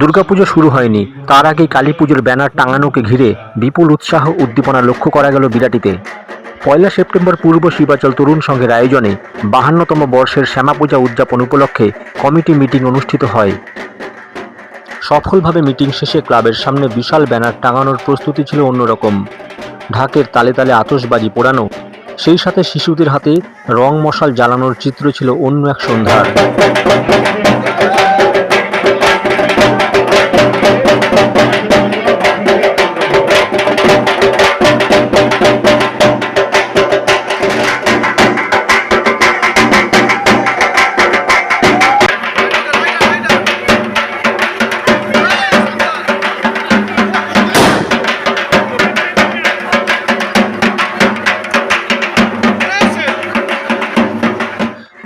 দুর্গাপুজো শুরু হয়নি। তার আগে কালী পুজোর ব্যানার টাঙানোকে ঘিরে বিপুল উৎসাহ উদ্দীপনা লক্ষ্য করা গেল বিরাটিতে। পয়লা সেপ্টেম্বর পূর্ব শিবাচল তরুণ সংঘের আয়োজনে বাহান্নতম বর্ষের শ্যামাপূজা উদযাপন উপলক্ষে কমিটি মিটিং অনুষ্ঠিত হয়। সফলভাবে মিটিং শেষে ক্লাবের সামনে বিশাল ব্যানার টাঙানোর প্রস্তুতি ছিল অন্যরকম। ঢাকের তালে তালে আতসবাজি পোড়ানো। সেই সাথে শিশুদের হাতে রং মশাল জ্বালানোর চিত্র ছিল অন্য এক সন্ধ্যার।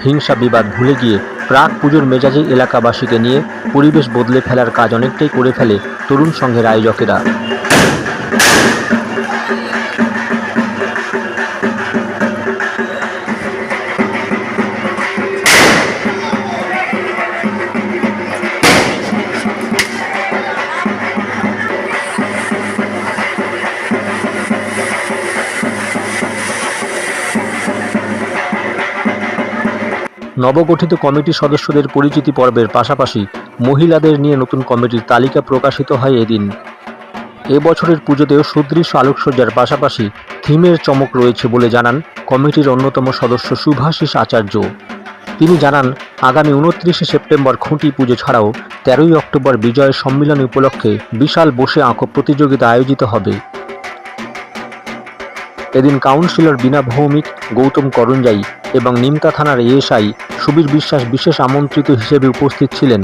হিংসা বিবাদ ভুলে গিয়ে প্রাক পুজোর মেজাজে এলাকাবাসীকে নিয়ে পরিবেশ বদলে ফেলার কাজ অনেকটাই করে ফেলে তরুণ সংঘের আয়োজকেরা। নবগঠিত কমিটির সদস্যদের পরিচিতি পর্বের পাশাপাশি মহিলাদের নিয়ে নতুন কমিটির তালিকা প্রকাশিত হয় এদিন। এবছরের পুজোতেও সুদৃশ্য আলোকসজ্জার পাশাপাশি থিমের চমক রয়েছে বলে জানান কমিটির অন্যতম সদস্য শুভাশিস আচার্য। তিনি জানান, আগামী উনত্রিশে সেপ্টেম্বর খুঁটি পুজো ছাড়াও তেরোই অক্টোবর বিজয় সম্মিলনী উপলক্ষে বিশাল বসে আঁকো প্রতিযোগিতা আয়োজিত হবে। এদিন কাউন্সিলর বিনা ভৌমিক গৌতম করঞ্জাই এবং নিমতা থানার এএসআই সুবীর বিশ্বাস বিশেষ আমন্ত্রিত হিসেবে উপস্থিত ছিলেন।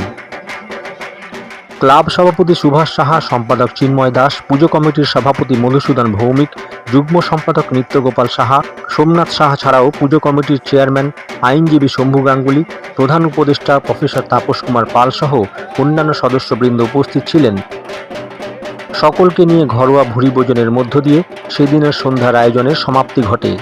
ক্লাব সভাপতি সুভাষ সাহা, সম্পাদক চিন্ময় দাস, পুজো কমিটির সভাপতি মধুসূদন ভৌমিক, যুগ্ম সম্পাদক নিত্যগোপাল সাহা, সোমনাথ সাহা ছাড়াও পুজো কমিটির চেয়ারম্যান, আইনজীবী শম্ভু গাঙ্গুলি, প্রধান উপদেষ্টা প্রফেসর তাপস কুমার পাল সহ অন্যান্য সদস্যবৃন্দ উপস্থিত ছিলেন। সকলকে নিয়ে ঘরোয়া ভুরিভোজনের মধ্য দিয়ে সেদিনের সন্ধ্যার আয়োজনের সমাপ্তি ঘটে।